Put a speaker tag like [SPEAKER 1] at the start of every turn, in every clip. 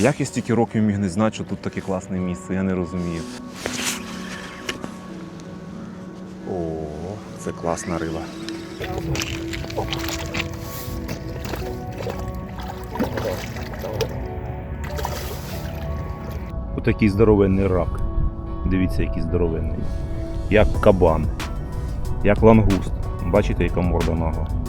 [SPEAKER 1] Як я стільки років міг не знати, що тут таке класне місце, я не розумію. О, це класна риба.
[SPEAKER 2] Отакий здоровенний рак. Дивіться, який здоровенний. Як кабан, як лангуст. Бачите, яка морда нагла.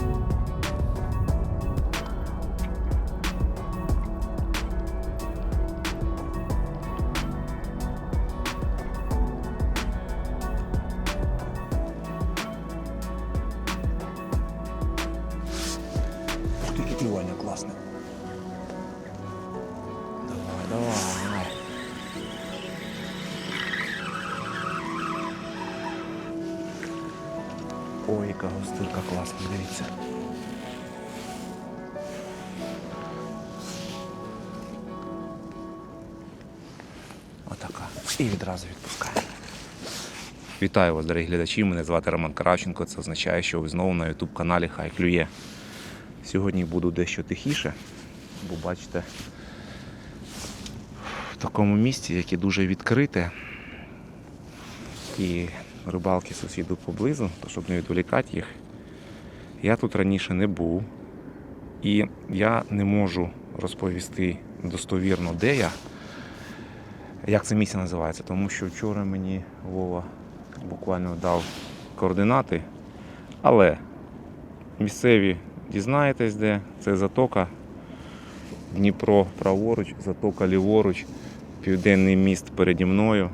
[SPEAKER 1] Класне. Давай, давай. Ой, яка гостинка класна, дивіться. Отака. І відразу відпускаємо. Вітаю вас, дорогі глядачі. Мене звати Роман Кравченко. Це означає, що ви знову на YouTube каналі Хай клює. Сьогодні буду дещо тихіше, бо бачите, в такому місці, яке дуже відкрите, і рибалки сусіду поблизу, то щоб не відволікати їх, я тут раніше не був. І я не можу розповісти достовірно, де я, як це місце називається, тому що вчора мені Вова буквально дав координати, але місцеві дізнаєтесь, де це затока Дніпро праворуч, затока ліворуч, південний міст переді мною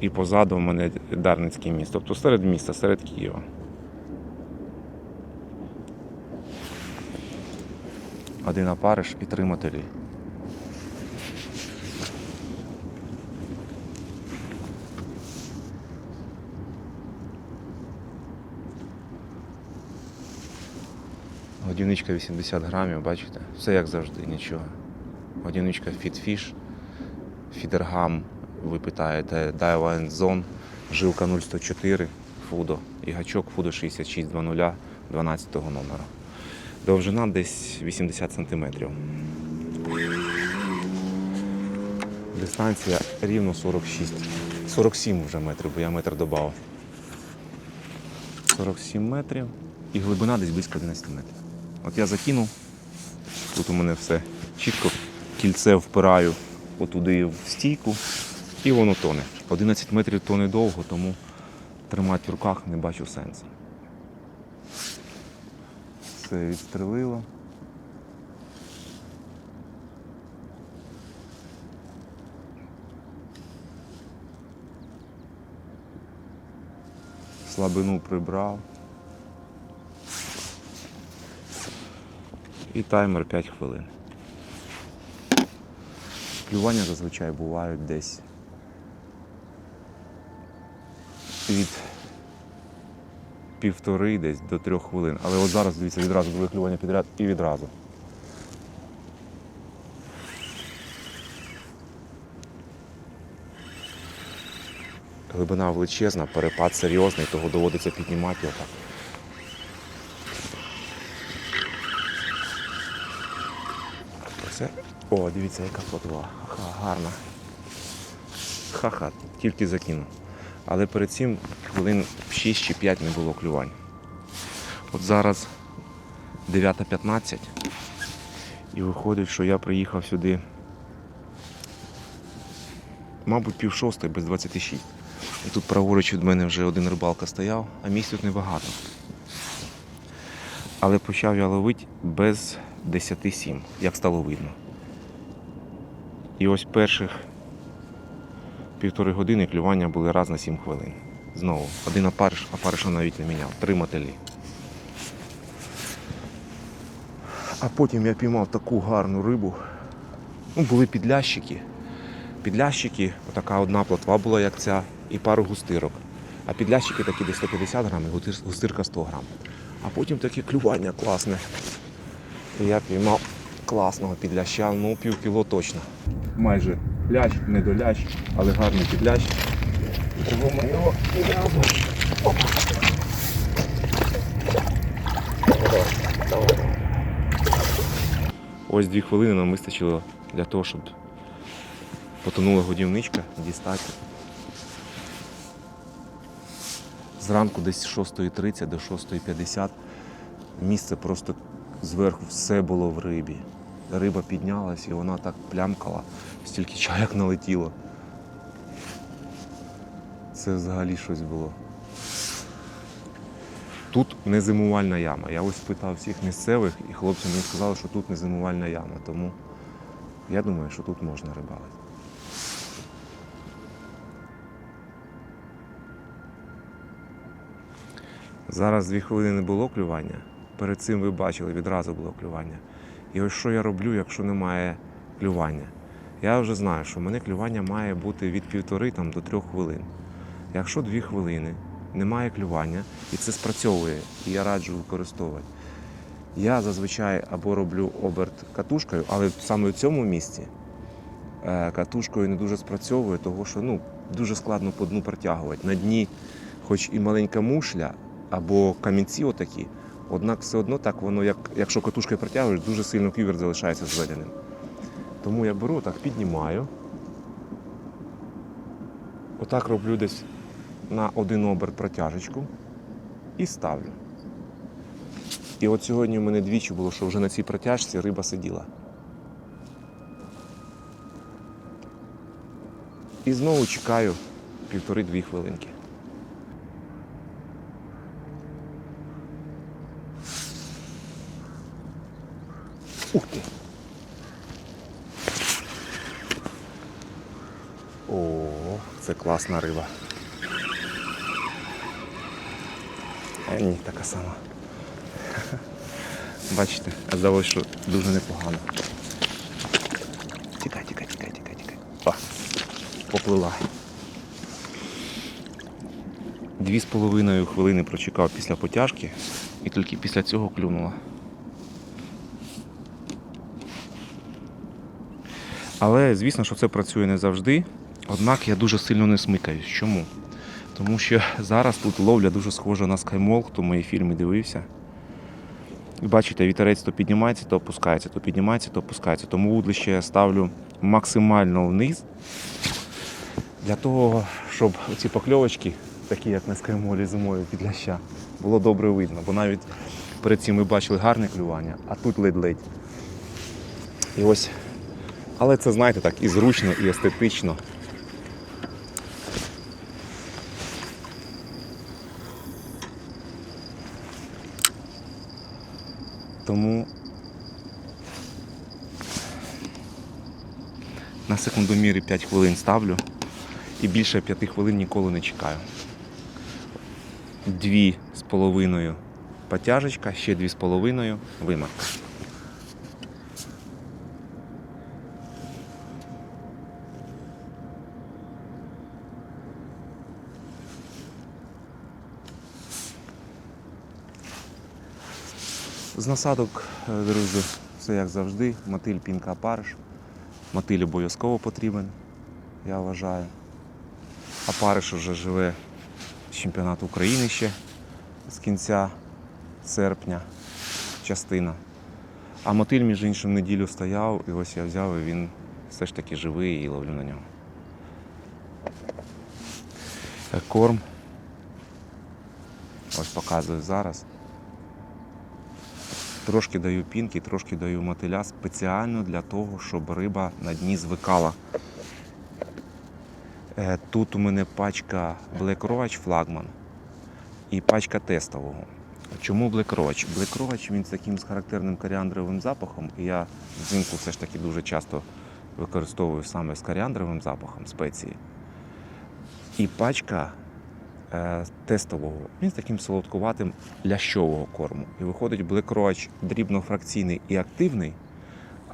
[SPEAKER 1] і позаду в мене Дарницький міст, тобто серед міста, серед Києва. Один опариш і три мотелі. Годівничка 80 грамів, бачите? Все як завжди, нічого. Годівничка FitFish, Фідергам, ви питаєте, Daiwa Zone, жилка 0104, Фудо і гачок Фудо 6620 12 номера. Довжина десь 80 см. Дистанція рівно 46. 47 вже метрів, бо я метр додав. 47 метрів і глибина десь близько 11 метрів. От я закинув, тут у мене все чітко, кільце впираю отуди в стійку і воно тоне. 11 метрів тоне довго, тому тримати в руках не бачу сенсу. Все відстрелило. Слабину прибрав. І таймер 5 хвилин. Клювання зазвичай бувають десь від півтори десь до трьох хвилин. Але от зараз, дивіться, відразу двоє клювання підряд і відразу. Глибина величезна, перепад серйозний, того доводиться піднімати його так. Все. О, дивіться, яка плотва. Ха, гарна. Ха-ха, тільки закинув. Але перед цим хвилин 6 чи 5 не було клювань. От зараз 9.15 і виходить, що я приїхав сюди, мабуть, пів шостої без 26. І тут праворуч від мене вже один рибалка стояв, а місць тут небагато. Але почав я ловити без 10-7, як стало видно. І ось перших півтори години клювання були раз на 7 хвилин. Знову, один опариш, опариша навіть не міняв, три мотелі. А потім я піймав таку гарну рибу. Ну, були підлящики. Підлящики, отака одна плотва була, як ця, і пару густирок. А підлящики такі десь 150 грамів, густир- густирка 100 грам. А потім таке клювання класне. І я піймав класного підляща, ну пів кіло точно. Майже лящ, не до лящ, але гарний підлящ. Ми його відразу. Ось дві хвилини нам вистачило для того, щоб Потонула годівничка, дістати. Зранку десь з 6.30 до 6.50 місце просто зверху все було в рибі. Риба піднялась і вона так плямкала, стільки чаяк налетіло. Це взагалі щось було. Тут не зимувальна яма. Я ось питав всіх місцевих, і хлопці мені сказали, що тут не зимувальна яма. Тому я думаю, що тут можна рибалити. Зараз дві хвилини не було клювання. Перед цим ви бачили, відразу було клювання. І ось що я роблю, якщо немає клювання? Я вже знаю, що в мене клювання має бути від півтори там, до трьох хвилин. Якщо дві хвилини немає клювання, і це спрацьовує, і я раджу використовувати. Я зазвичай або роблю оберт катушкою, але саме в цьому місці е, катушкою не дуже спрацьовує, тому що ну, дуже складно по дну протягувати. На дні, хоч і маленька мушля, або камінці отакі, однак все одно так воно, як, якщо катушкою протягуєш, дуже сильно ківер залишається зведеним. Тому я беру, так піднімаю. Отак роблю десь на один оберт протяжечку і ставлю. І от сьогодні в мене двічі було, що вже на цій протяжці риба сиділа. І знову чекаю півтори-дві хвилинки. Ух ти! О, це класна риба. Е, ні, така сама. Бачите, а здалося, що дуже непогано. Тікай, тікай, тікай, тікай, тікай. О, поплила. Дві з половиною хвилини прочекав після потяжки і тільки після цього клюнула. Але звісно, що це працює не завжди. Однак я дуже сильно не смикаюсь. Чому? Тому що зараз тут ловля дуже схожа на скаймол, хто мої фільми дивився. І бачите, вітерець то піднімається, то опускається, то піднімається, то опускається. Тому вудлище я ставлю максимально вниз. Для того, щоб ці покльовочки, такі як на скаймолі зимою під ляща, було добре видно. Бо навіть перед цим ми бачили гарне клювання, а тут ледь-ледь. І ось але це, знаєте, так і зручно, і естетично. Тому на секундомірі 5 хвилин ставлю і більше 5 хвилин ніколи не чекаю. Дві з половиною потяжечка, ще дві з половиною вимарка. З насадок, е, друзі, все як завжди. Мотиль пінка париш. Мотиль обов'язково потрібен, я вважаю. А париш вже живе з чемпіонату України ще з кінця серпня частина. А мотиль, між іншим, неділю стояв, і ось я взяв, і він все ж таки живий і ловлю на нього. Е, Корм. Ось показую зараз. Трошки даю пінки, трошки даю мотиля спеціально для того, щоб риба на дні звикала. Е, Тут у мене пачка Black Roach флагман і пачка тестового. Чому Black Roach? Black Roach він з таким з характерним коріандровим запахом, і я взимку все ж таки дуже часто використовую саме з коріандровим запахом спеції. І пачка тестового. Він з таким солодкуватим лящового корму. І виходить блекроч дрібнофракційний і активний,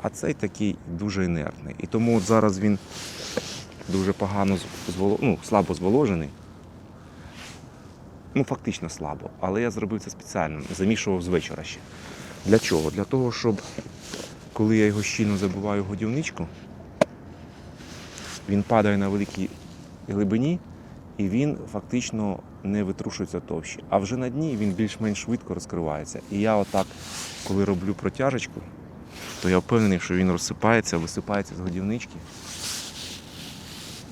[SPEAKER 1] а цей такий дуже інертний. І тому от зараз він дуже погано зволо... ну, слабо зволожений. Ну, фактично слабо. Але я зробив це спеціально, замішував з вечора ще. Для чого? Для того, щоб коли я його щільно забиваю в годівничку, він падає на великій глибині, і він фактично не витрушується товщі. А вже на дні він більш-менш швидко розкривається. І я отак, коли роблю протяжечку, то я впевнений, що він розсипається, висипається з годівнички.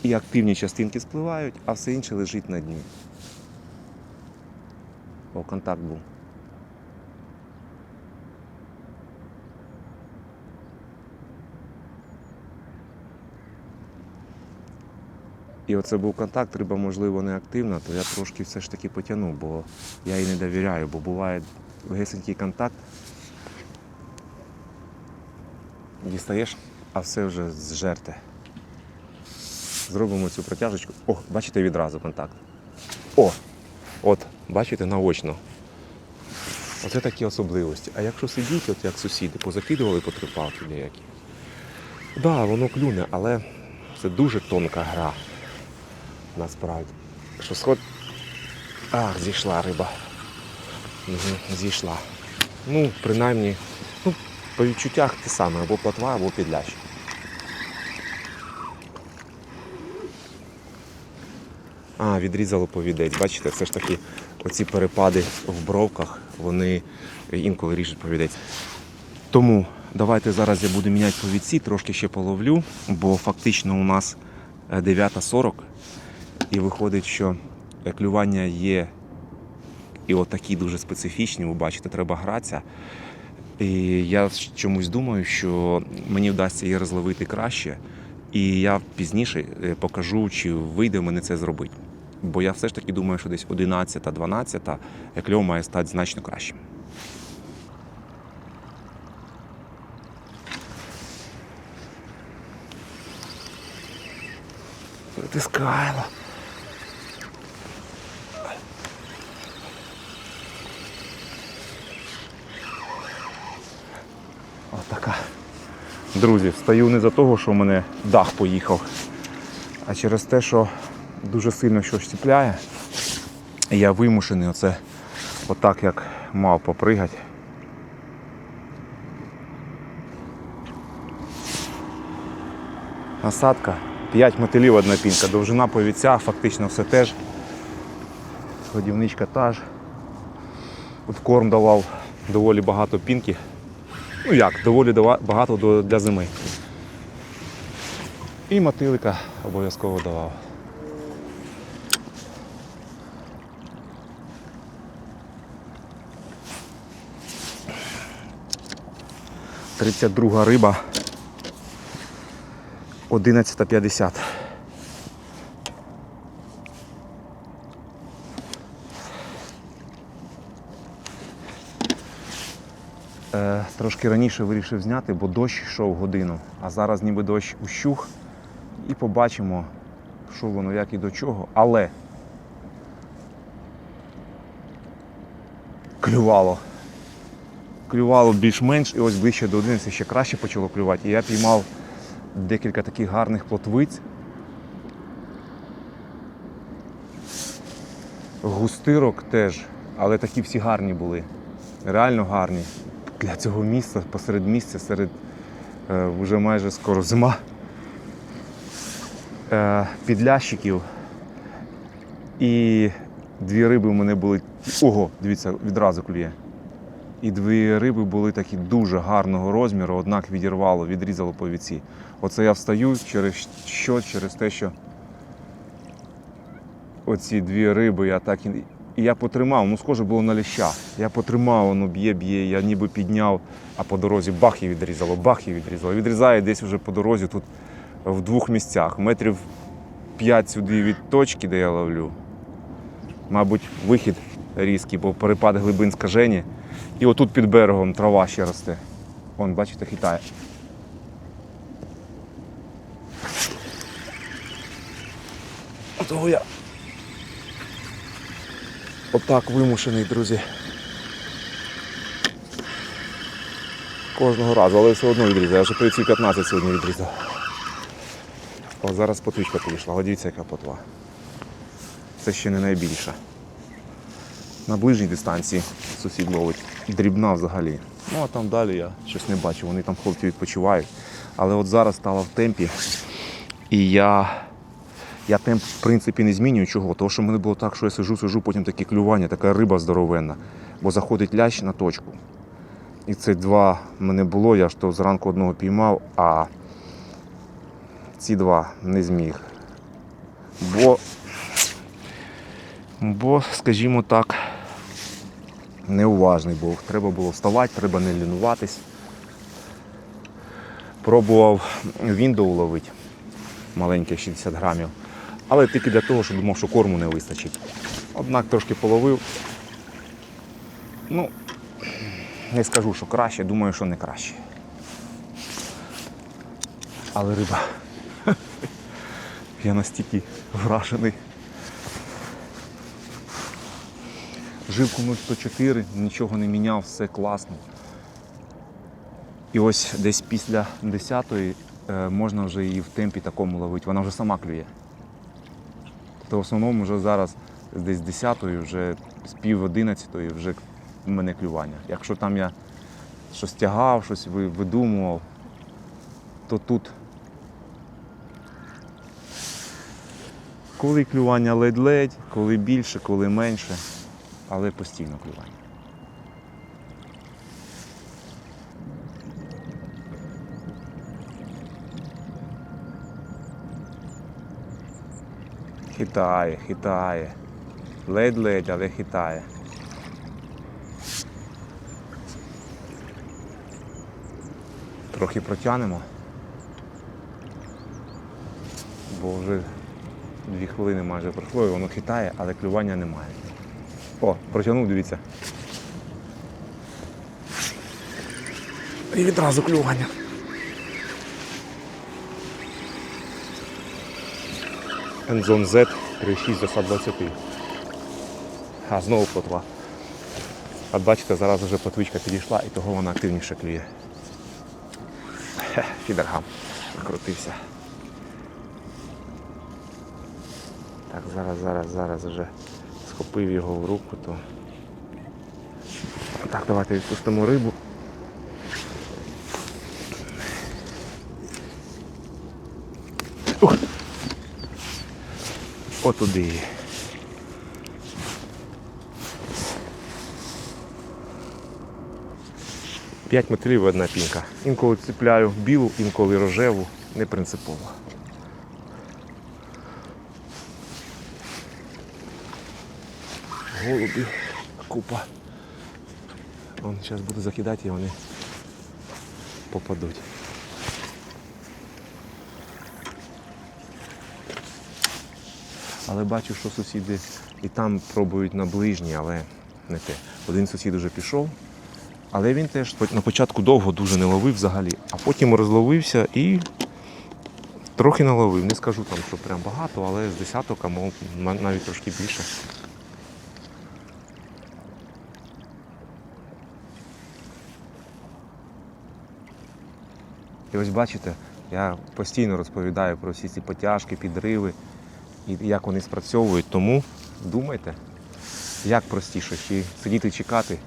[SPEAKER 1] і активні частинки спливають, а все інше лежить на дні. О, контакт був. І оце був контакт, риба, можливо, не активна, то я трошки все ж таки потягнув, бо я їй не довіряю, бо буває гесенький контакт. Дістаєш, а все вже зжерте. Зробимо цю протяжечку. О, бачите відразу контакт. О! От, бачите, наочно. Оце такі особливості. А якщо сидіть, от як сусіди, позакидували по три палки деякі. Так, да, воно клюне, але це дуже тонка гра. Насправді. Що сход. Ах, зійшла риба. Угу, зійшла. Ну, принаймні, ну, по відчуттях те саме, або плотва, або підлящ. А, відрізало повідець. Бачите, все ж таки оці перепади в бровках, вони інколи ріжуть повідець. Тому давайте зараз я буду міняти повідці, трошки ще половлю, бо фактично у нас е, 9.40 і виходить, що клювання є і отакі дуже специфічні, ви бачите, треба гратися. І я чомусь думаю, що мені вдасться її розловити краще, і я пізніше е, покажу, чи вийде в мене це зробити. Бо я все ж таки думаю, що десь 11-12 кльов має стати значно кращим. Притискайло. Друзі, встаю не за того, що в мене дах поїхав, а через те, що дуже сильно щось чіпляє. І я вимушений оце отак як мав попригати. Насадка, 5 мотилів одна пінка, довжина повіця, фактично все теж. Годівничка та ж. От корм давав доволі багато пінки. Ну як, доволі багато для зими. І мотилика обов'язково давав. Тридцять друга риба. 11.50. Е, трошки раніше вирішив зняти, бо дощ йшов годину, а зараз ніби дощ ущух. І побачимо, що воно, як і до чого. Але клювало. Клювало більш-менш, і ось ближче до 11 ще краще почало клювати. І я піймав декілька таких гарних плотвиць. Густирок теж, але такі всі гарні були. Реально гарні. Для цього місця, посеред місця, серед е, вже майже скоро зима. Е, підлящиків. І дві риби у мене були. Ого, дивіться, відразу клює. І дві риби були такі дуже гарного розміру, однак відірвало, відрізало по віці. Оце я встаю через що? Через те, що оці дві риби я так і. І я потримав, ну схоже було на ліща. Я потримав, воно б'є, б'є, я ніби підняв, а по дорозі бах і відрізало, бах і відрізало. Відрізає десь вже по дорозі тут в двох місцях. Метрів п'ять сюди від точки, де я ловлю. Мабуть, вихід різкий, бо перепад глибин скажені. І отут під берегом трава ще росте. Вон, бачите, хитає. Того я отак вимушений, друзі. Кожного разу, але все одно відрізаю. Я вже 30-15 сьогодні відрізав. О, зараз потичка але дивіться, яка потва. Це ще не найбільша. На ближній дистанції сусід ловить. Дрібна взагалі. Ну а там далі я щось не бачу, вони там хлопці відпочивають. Але от зараз стала в темпі. І я, я темп в принципі не змінюю чого. Тому що мене було так, що я сижу, сижу, потім таке клювання, така риба здоровенна. Бо заходить лящ на точку. І це два мене було, я ж то зранку одного піймав, а ці два не зміг. Бо, бо, скажімо так, неуважний був. Треба було вставати, треба не лінуватись. Пробував віндоу ловити маленьке 60 грамів. Але тільки для того, що думав, що корму не вистачить. Однак трошки половив. Ну, не скажу, що краще, думаю, що не краще. Але риба. Я настільки вражений. Жилку 0,104, нічого не міняв, все класно. І ось десь після 10-ї е, можна вже її в темпі такому ловити. Вона вже сама клює. Тобто в основному вже зараз десь з 10-ї, вже з пів 11-ї вже в мене клювання. Якщо там я щось тягав, щось видумував, то тут коли клювання ледь-ледь, коли більше, коли менше, але постійно клювання. Хитає, хитає. Ледь-ледь, але хитає. Трохи протягнемо. Бо вже дві хвилини майже пройшло і воно хитає, але клювання немає. О, протягнув, дивіться. І відразу клювання. Endzone Z 36 до 120. А, знову плотва. От бачите, зараз вже плотвичка підійшла і того вона активніше клює. Фідергам накрутився. Так, зараз, зараз, зараз вже схопив його в руку, то. Так, давайте відпустимо рибу. Отуди. П'ять метрів одна пінка. Інколи цепляю білу, інколи рожеву, не принципово. Голуби, купа. Вон зараз буду закидати і вони попадуть. Але бачу, що сусіди і там пробують на ближні, але не те. Один сусід уже пішов, але він теж на початку довго дуже не ловив взагалі, а потім розловився і трохи наловив. Не скажу там, що прям багато, але з десяток, а навіть трошки більше. І ось бачите, я постійно розповідаю про всі ці потяжки, підриви і як вони спрацьовують. Тому думайте, як простіше, чи сидіти чекати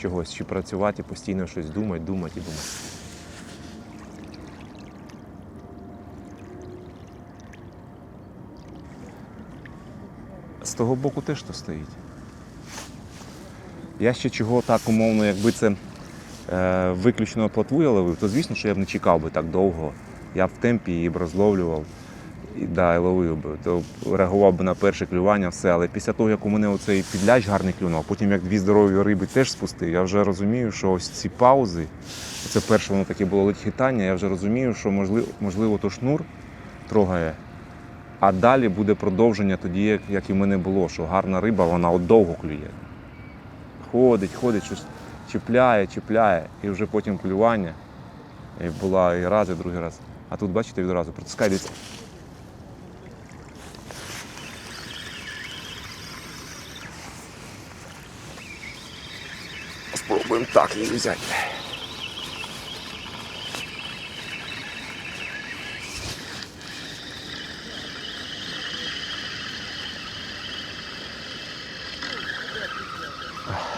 [SPEAKER 1] чогось, чи працювати, постійно щось думати, думати і думати. З того боку теж то стоїть. Я ще чого так умовно, якби це е, виключно плотву я ловив, то звісно, що я б не чекав би так довго. Я б в темпі її б розловлював і, да, і ловив би. То реагував би на перше клювання, все. Але після того, як у мене оцей підляч гарний клюнув, а потім як дві здорові риби теж спустив, я вже розумію, що ось ці паузи, це перше воно таке було ледь хитання, я вже розумію, що можливо, можливо то шнур трогає. А далі буде продовження тоді, як, і в мене було, що гарна риба, вона от довго клює. Ходить, ходить, щось чіпляє, чіпляє, і вже потім клювання. І була і раз, і другий раз. А тут, бачите, відразу притискай, дивіться. Так її взяти.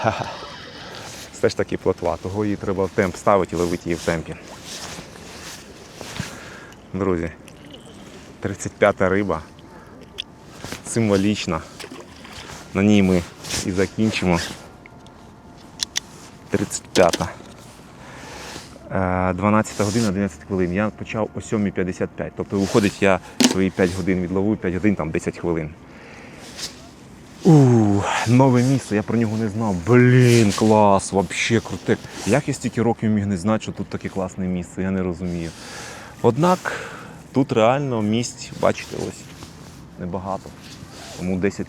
[SPEAKER 1] Все ж таки плотва, того її треба в темп ставити і ловити її в темпі. Друзі, 35-та риба. Символічна. На ній ми і закінчимо. 35-та. Е, 12 година 11 хвилин. Я почав о 7.55. Тобто виходить, я свої 5 годин відловив, 5 годин там 10 хвилин. Ууу, нове місце, я про нього не знав. Блін, клас, вообще круте. Як я стільки років міг не знати, що тут таке класне місце, я не розумію. Однак тут реально місць, бачите, ось небагато. Тому 10,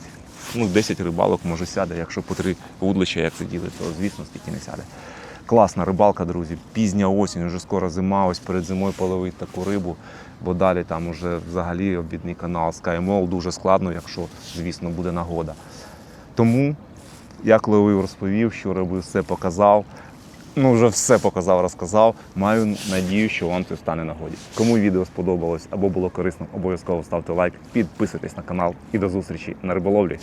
[SPEAKER 1] ну, 10 рибалок може сяде, якщо по три вудлища, як сиділи, то звісно стільки не сяде. Класна рибалка, друзі. Пізня осінь, вже скоро зима, ось перед зимою половити таку рибу, бо далі там уже взагалі обідний канал SkyMall дуже складно, якщо, звісно, буде нагода. Тому, як ловив, розповів, що робив, все показав. Ну, вже все показав, розказав. Маю надію, що вам це стане нагоді. Кому відео сподобалось або було корисно, обов'язково ставте лайк, підписуйтесь на канал і до зустрічі на риболовлі.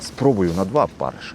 [SPEAKER 1] Спробую на два париші.